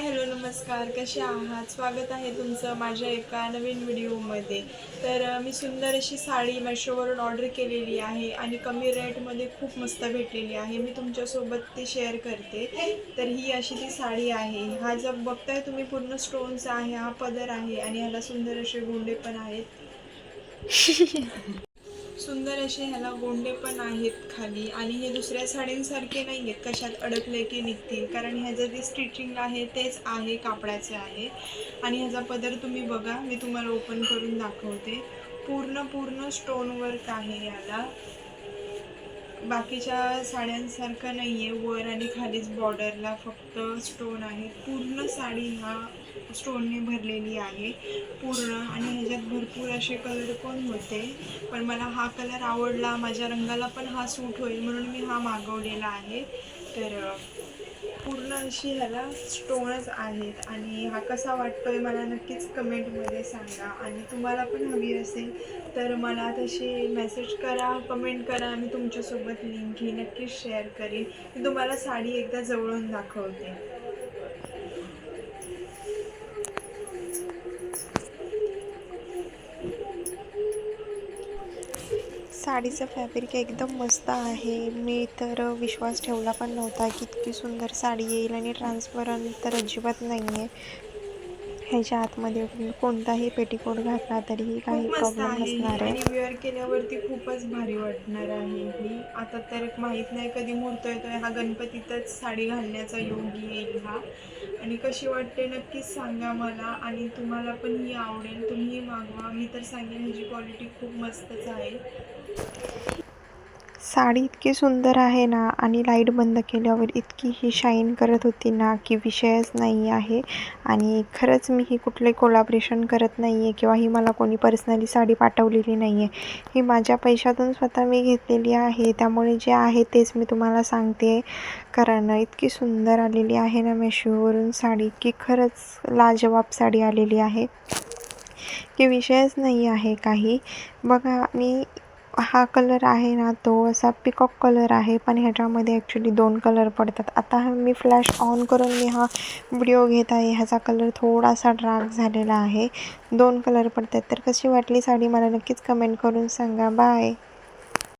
Hi hello नमस्कार. कसे आहात? स्वागत आहे तुमचं माझ्या एका नवीन व्हिडिओमध्ये. तर मी सुंदर अशी साडी मेशोवरून ऑर्डर केलेली आहे आणि कमी रेटमध्ये खूप मस्त भेटलेली आहे. मी तुमच्यासोबत ती शेअर करते. तर ही अशी ती साडी आहे. हा जर बघताय तुम्ही पूर्ण स्टोन्स आहे हा पदर आहे आणि ह्याला सुंदर असे गोंडे पण आहेत. सुंदर असे ह्याला गोंडे पण आहेत खाली. आणि हे दुसऱ्या साडींसारखे नाही आहेत कशात अडकले की निघतील. कारण ह्याचं जे स्टिचिंग आहे तेच आहे कापडाचे आहे. आणि ह्याचा पदर तुम्ही बघा. मी तुम्हाला ओपन करून दाखवते. पूर्ण पूर्ण स्टोन वर्क आहे याला बाकीच्या साड्यांसारखं नाही आहे वर आणि खालीच बॉर्डरला फक्त स्टोन आहे. पूर्ण साडी हा स्टोनने भरलेली आहे. पूर्ण आणि ह्याच्यात भरपूर असे कलर पण होते. पण मला हा कलर आवडला. माझ्या रंगाला पण हा सूट होईल म्हणून मी हा मागवलेला आहे. तर पूर्ण अशी ह्याला स्टोनच आहेत आणि हा कसा वाटतोय मला नक्कीच कमेंटमध्ये सांगा. आणि तुम्हाला पण हवी असेल तर मला तशी मेसेज करा कमेंट करा मी तुमच्यासोबत लिंक ही नक्कीच शेअर करीन. मी तुम्हाला साडी एकदा जवळून दाखवते. साडीचं फॅब्रिक एकदम मस्त आहे. मी तर विश्वास ठेवला पण नव्हता की इतकी सुंदर साडी येईल आणि ट्रान्सपरंट तर अजिबात नाही आहे ह्याच्या आतमध्ये कोणताही पेटीकोट घातला तरीही काही प्रॉब्लेम आहे. नसणार आहे. वेअर केल्यावरती खूपच भारी वाटणार आहे ही. आता तर माहीत नाही कधी मुहूर्त येतोय हा गणपतीतच साडी घालण्याचा योग येईल हा. आणि कशी वाटते नक्कीच सांगा मला आणि तुम्हाला पण ही आवडेल. तुम्हीही मागवा. मी तर सांगेन ह्याची क्वालिटी खूप मस्तच आहे. साडी इतकी सुंदर आहे ना आणि लाइट बंद केल्यावर इतकी ही शाईन करत होती ना की विषयच नाही आहे. आणि खरंच मी ही कुठले कोलाब्रेशन करत नाही आहे किंवा ही मला कोणी पर्सनली साडी पाठवलेली नाही आहे ही माझ्या पैशातून स्वतः मी घेतलेली आहे. त्यामुळे जे आहे तेच मी तुम्हाला सांगते. कारण इतकी सुंदर आलेली आहे ना मेशोवरून साडी की खरंच लाजवाब साडी आलेली आहे. की विषयच नाही आहे काही. बघा आणि हा कलर आहे ना तो असा पिकॉक कलर आहे. पण ह्याच्यामध्ये ॲक्च्युली दोन कलर पडतात. आता हा मी फ्लॅश ऑन करून मी हा व्हिडिओ घेत आहे. ह्याचा कलर थोडासा डार्क झालेला आहे. दोन कलर पडतात. तर कशी वाटली साडी? मला नक्कीच कमेंट करून सांगा. बाय